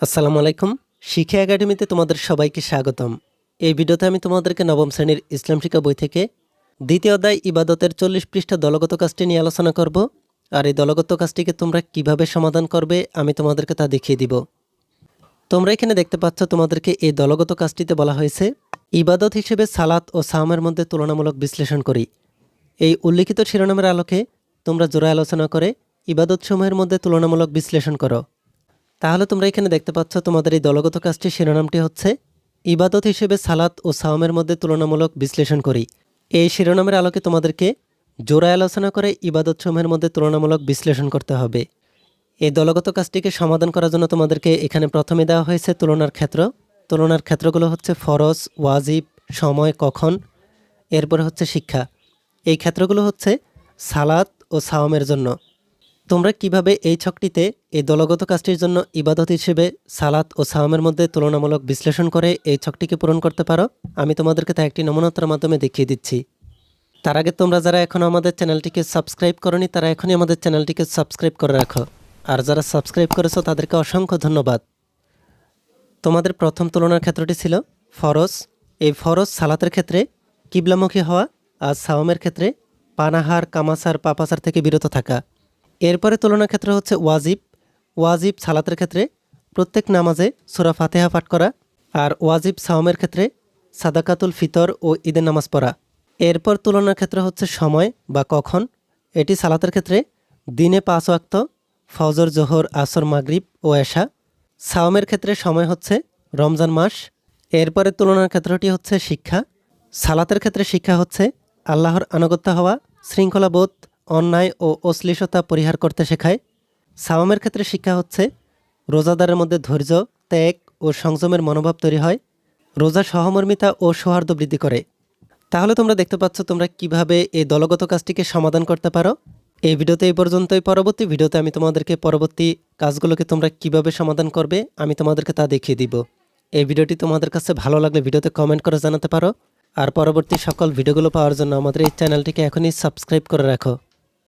আসসালামু আলাইকুম। শিক্ষা একাডেমিতে তোমাদের সবাইকে স্বাগতম। এই ভিডিওতে আমি তোমাদেরকে নবম শ্রেণির ইসলাম শিক্ষা বই থেকে দ্বিতীয় অধ্যায় ইবাদতের চল্লিশ পৃষ্ঠা দলগত কাজটি নিয়ে আলোচনা করব। আর এই দলগত কাজটিকে তোমরা কীভাবে সমাধান করবে আমি তোমাদেরকে তা দেখিয়ে দিব। তোমরা এখানে দেখতে পাচ্ছ তোমাদেরকে এই দলগত কাজটিতে বলা হয়েছে, ইবাদত হিসেবে সালাত ও সামের মধ্যে তুলনামূলক বিশ্লেষণ করি। এই উল্লিখিত শিরোনামের আলোকে তোমরা জোড়া আলোচনা করে ইবাদত সমূহের মধ্যে তুলনামূলক বিশ্লেষণ করো। তাহলে তোমরা এখানে দেখতে পাচ্ছ তোমাদের এই দলগত কাজটির শিরোনামটি হচ্ছে, ইবাদত হিসেবে সালাত ও সাওমের মধ্যে তুলনামূলক বিশ্লেষণ করি। এই শিরোনামের আলোকে তোমাদেরকে জোড়া আলোচনা করে ইবাদত সমূহের মধ্যে তুলনামূলক বিশ্লেষণ করতে হবে। এই দলগত কাজটিকে সমাধান করার জন্য তোমাদেরকে এখানে প্রথমে দেওয়া হয়েছে তুলনার ক্ষেত্র। তুলনার ক্ষেত্রগুলো হচ্ছে ফরজ, ওয়াজিব, সময়, কখন, এরপরে হচ্ছে শিক্ষা। এই ক্ষেত্রগুলো হচ্ছে সালাত ও সাওমের জন্য। তোমরা কীভাবে এই ছকটিতে এই দলগত কাজটির জন্য ইবাদত হিসেবে সালাত ও সাওমের মধ্যে তুলনামূলক বিশ্লেষণ করে এই ছকটিকে পূরণ করতে পারো? আমি তোমাদেরকে তা একটি নমুনাতার মাধ্যমে দেখিয়ে দিচ্ছি। তার আগে তোমরা যারা এখনও আমাদের চ্যানেলটিকে সাবস্ক্রাইব করনি, তারা এখনই আমাদের চ্যানেলটিকে সাবস্ক্রাইব করে রাখো। আর যারা সাবস্ক্রাইব করেছ, তাদেরকে অসংখ্য ধন্যবাদ। তোমাদের প্রথম তুলনার ক্ষেত্রটি ছিল ফরজ। এই ফরজ সালাতের ক্ষেত্রে কিবলামুখী হওয়া আর সাওমের ক্ষেত্রে পানাহার, কামাসার, পাপাসার থেকে বিরত থাকা। এরপরে তুলনার ক্ষেত্রে হচ্ছে ওয়াজিব। ওয়াজিব সালাতের ক্ষেত্রে প্রত্যেক নামাজে সুরা ফাতেহা পাঠ করা আর ওয়াজিব সাওমের ক্ষেত্রে সাদাকাতুল ফিতর ও ঈদের নামাজ পড়া। এরপর তুলনার ক্ষেত্রে হচ্ছে সময় বা কখন। এটি সালাতের ক্ষেত্রে দিনে পাঁচ ওয়াক্ত, ফজর, জোহর, আসর, মাগরিব ও এশা। সাওমের ক্ষেত্রে সময় হচ্ছে রমজান মাস। এরপরে তুলনার ক্ষেত্রটি হচ্ছে শিক্ষা। সালাতের ক্ষেত্রে শিক্ষা হচ্ছে আল্লাহর আনুগত্য হওয়া, শৃঙ্খলাবোধ অন্যায় ও অশ্লীলতা পরিহার করতে শেখায়। সাওমের ক্ষেত্রে শিক্ষা হচ্ছে, রোজাদারের মধ্যে ধৈর্য, ত্যাগ ও সংযমের মনোভাব তৈরি হয়। রোজা সহমর্মিতা ও সৌহার্দ্য বৃদ্ধি করে। তাহলে তোমরা দেখতে পাচ্ছ তোমরা কীভাবে এই দলগত কাজটিকে সমাধান করতে পারো। এই ভিডিওতে এই পর্যন্তই। পরবর্তী ভিডিওতে আমি তোমাদেরকে পরবর্তী কাজগুলোকে তোমরা কীভাবে সমাধান করবে, আমি তোমাদেরকে তা দেখিয়ে দিব। এই ভিডিওটি তোমাদের কাছে ভালো লাগলে ভিডিওতে কমেন্ট করে জানাতে পারো। আর পরবর্তী সকল ভিডিওগুলো পাওয়ার জন্য আমাদের এই চ্যানেলটিকে এখনই সাবস্ক্রাইব করে রাখো।